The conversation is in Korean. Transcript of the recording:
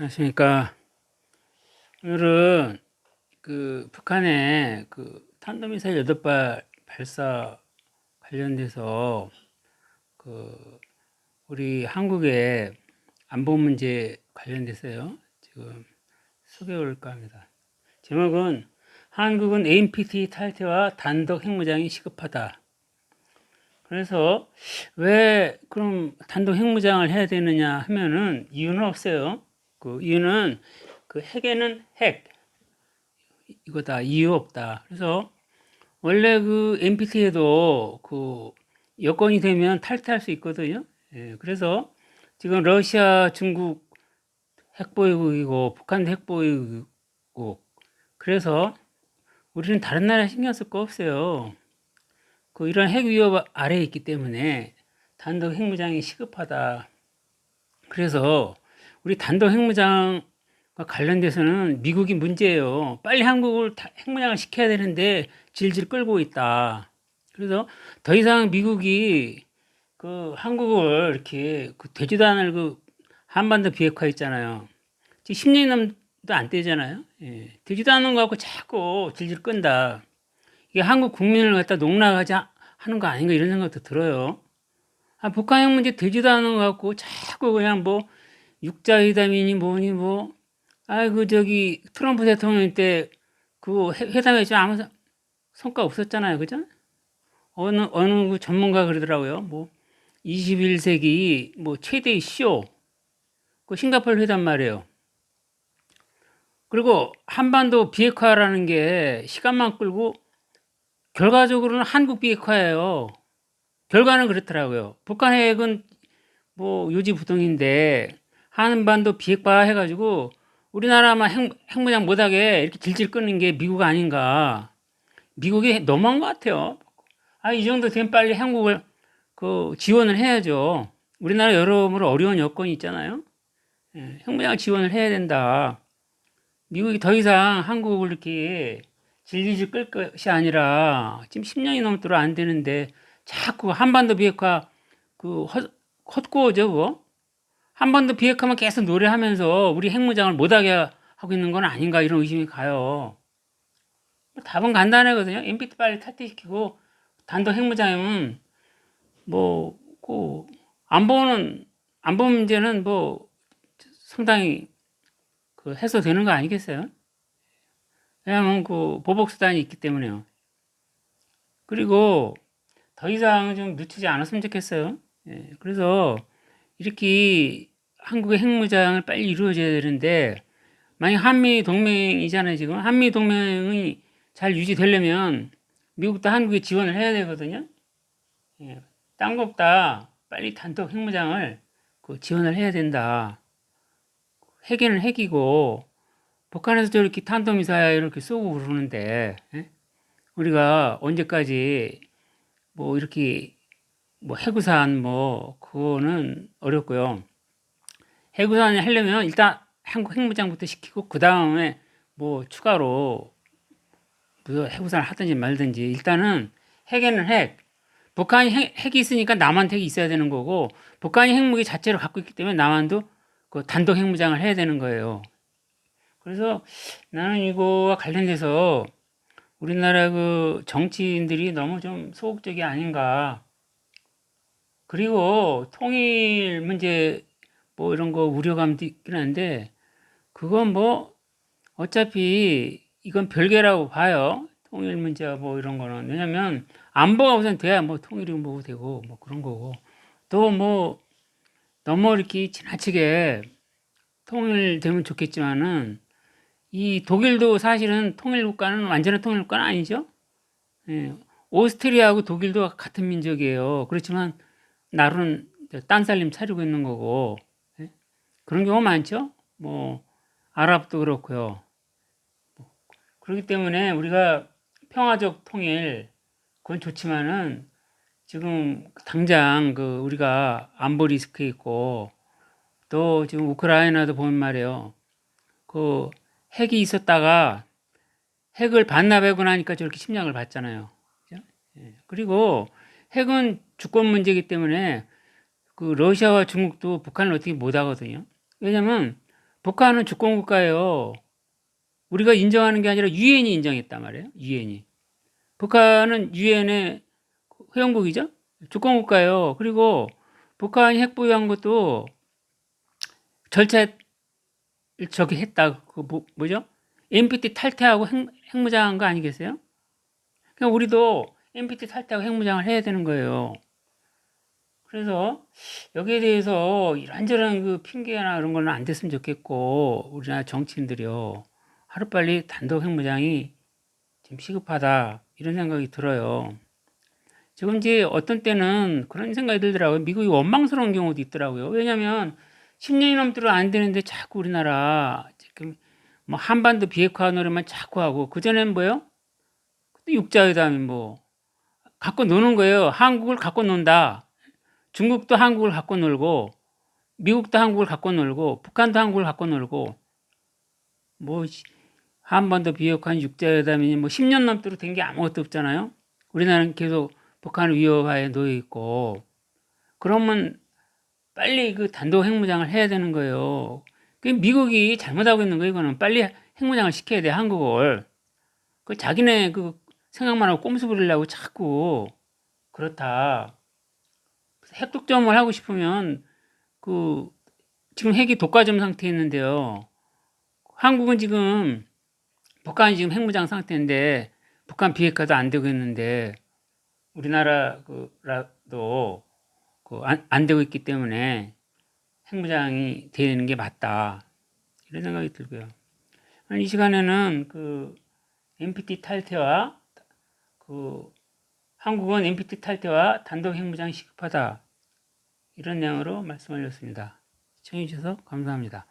안녕하십니까. 오늘은 그 북한의 그 탄도미사일 여덟 발 발사 관련돼서 그 우리 한국의 안보 문제 관련돼서요. 지금 소개해 올까 합니다. 제목은 한국은 AMPT 탈퇴와 단독 핵무장이 시급하다. 그래서 왜 그럼 단독 핵무장을 해야 되느냐 하면은 이유는 없어요. 그 이유는 그 핵에는 핵 이거다 이유 없다. 그래서 원래 그 NPT에도 그 여건이 되면 탈퇴할 수 있거든요. 예, 그래서 지금 러시아, 중국 핵보유국이고 북한도 핵보유국 그래서 우리는 다른 나라 신경 쓸 거 없어요. 그 이런 핵 위협 아래에 있기 때문에 단독 핵무장이 시급하다. 그래서 우리 단독 핵무장과 관련돼서는 미국이 문제예요. 빨리 한국을 다- 핵무장을 시켜야 되는데 질질 끌고 있다. 그래서 더 이상 미국이 그 한국을 이렇게 그 되지도 않을 그 한반도 비핵화 있잖아요. 지금 10년이 넘도 안 되잖아요. 예. 되지도 않는 거 갖고 자꾸 질질 끈다. 이게 한국 국민을 갖다 농락하지 하- 하는 거 아닌가 이런 생각도 들어요. 아, 북한 핵 문제 되지도 않은 거 갖고 자꾸 그냥 뭐 육자회담이니 뭐니 뭐, 아그 저기 트럼프 대통령 때 그 회담에 아무 성- 성과 없었잖아요, 그죠? 어느 어느 그 전문가 그러더라고요. 뭐 21세기 뭐 최대의 쇼, 그 싱가포르 회담 말이에요. 그리고 한반도 비핵화라는 게 시간만 끌고 결과적으로는 한국 비핵화예요. 결과는 그렇더라고요. 북한 핵은 뭐 요지부동인데 한반도 비핵화 해가지고 우리나라만 핵, 핵무장 못하게 이렇게 질질 끄는 게 미국 아닌가. 미국이 너무한 것 같아요. 아, 이 정도 되면 빨리 한국을 그 지원을 해야죠. 우리나라 여러모로 어려운 여건이 있잖아요. 예, 핵무장 지원을 해야 된다. 미국이 더 이상 한국을 이렇게 질질질 끌 것이 아니라 지금 10년이 넘도록 안 되는데 자꾸 한반도 비핵화 그 헛, 헛구어죠 그거 한반도 비핵화만 계속 노래하면서 우리 핵무장을 못하게 하고 있는 건 아닌가 이런 의심이 가요. 답은 간단하거든요. NPT 빨리 탈퇴시키고 단독 핵무장이면 뭐 그 안보는 안보 문제는 뭐 상당히 그 해소되는 거 아니겠어요? 왜냐하면 그 보복 수단이 있기 때문에요. 그리고 더 이상 좀 늦추지 않았으면 좋겠어요. 예, 그래서 이렇게 한국의 핵무장을 빨리 이루어져야 되는데 만약 한미 동맹이잖아요 지금 한미 동맹이 잘 유지되려면 미국도 한국에 지원을 해야 되거든요. 예, 딴거 없다. 빨리 단독 핵무장을 그 지원을 해야 된다. 핵에는 핵이고 북한에서 저렇게 탄도미사일 이렇게 쏘고 그러는데 예? 우리가 언제까지 뭐 이렇게 뭐 해구산 뭐 그거는 어렵고요. 해구산 하려면 일단 한국 핵무장부터 시키고 그 다음에 뭐 추가로 뭐 해구산을 하든지 말든지 일단은 핵에는 핵. 북한이 핵, 핵이 있으니까 남한테 있어야 되는 거고 북한이 핵무기 자체를 갖고 있기 때문에 남한도 그 단독 핵무장을 해야 되는 거예요. 그래서 나는 이거와 관련돼서 우리나라 그 정치인들이 너무 좀 소극적이 아닌가. 그리고 통일 문제 뭐 이런 거 우려감도 있긴 한데 그건 뭐 어차피 이건 별개라고 봐요. 통일 문제와 뭐 이런 거는 왜냐면 안보가 우선 돼야 뭐 통일이 뭐 되고 뭐 그런 거고 또 뭐 너무 이렇게 지나치게 통일되면 좋겠지만은 이 독일도 사실은 통일 국가는 완전한 통일 국가는 아니죠. 예, 오스트리아하고 독일도 같은 민족이에요. 그렇지만 나름 딴 살림 차리고 있는 거고 예? 그런 경우 많죠. 뭐 아랍도 그렇고요. 그렇기 때문에 우리가 평화적 통일 그건 좋지만은 지금 당장 그 우리가 안보 리스크 있고 또 지금 우크라이나도 보면 말이에요. 그 핵이 있었다가 핵을 반납하고 나니까 저렇게 침략을 받잖아요. 예. 그리고 핵은 주권 문제이기 때문에 그 러시아와 중국도 북한을 어떻게 못 하거든요. 왜냐면 북한은 주권 국가예요. 우리가 인정하는 게 아니라 유엔이 인정했단 말이에요. 유엔이. 북한은 유엔의 회원국이죠. 주권 국가예요. 그리고 북한이 핵 보유한 것도 절차 저기 했다. 그 뭐, 뭐죠? NPT 탈퇴하고 핵, 핵무장한 거 아니겠어요? 그러니까 우리도 NPT 탈퇴하고 핵무장을 해야 되는 거예요. 그래서 여기에 대해서 이런저런 그 핑계나 이런 거는 안 됐으면 좋겠고 우리나라 정치인들이요 하루빨리 단독 핵무장이 좀 시급하다 이런 생각이 들어요. 지금 이제 어떤 때는 그런 생각이 들더라고요. 미국이 원망스러운 경우도 있더라고요. 왜냐하면 10년이 넘도록 안 되는데 자꾸 우리나라 지금 뭐 한반도 비핵화 노래만 자꾸 하고 그 전엔 뭐요? 그때 육자회담 뭐 갖고 노는 거예요. 한국을 갖고 논다. 중국도 한국을 갖고 놀고 미국도 한국을 갖고 놀고 북한도 한국을 갖고 놀고 뭐 시- 한반도 비핵화는 육자회담이니 뭐 10년 넘도록 된 게 아무것도 없잖아요. 우리나라는 계속 북한 위협하에 놓여 있고 그러면 빨리 그 단독 핵무장을 해야 되는 거예요. 그 미국이 잘못하고 있는 거예요. 이거는 빨리 핵무장을 시켜야 돼 한국을. 그 자기네 그 생각만 하고 꼼수 부리려고 자꾸 그렇다. 핵 독점을 하고 싶으면 그 지금 핵이 독과점 상태에 있는데요. 한국은 지금 북한이 지금 핵무장 상태인데 북한 비핵화도 안 되고 있는데 우리나라 그라도 그 안 안 되고 있기 때문에 핵무장이 되는 게 맞다 이런 생각이 들고요. 이 시간에는 그 NPT 탈퇴와 그 한국은 NPT 탈퇴와 단독 핵무장이 시급하다 이런 내용으로 말씀을 드렸습니다. 시청해 주셔서 감사합니다.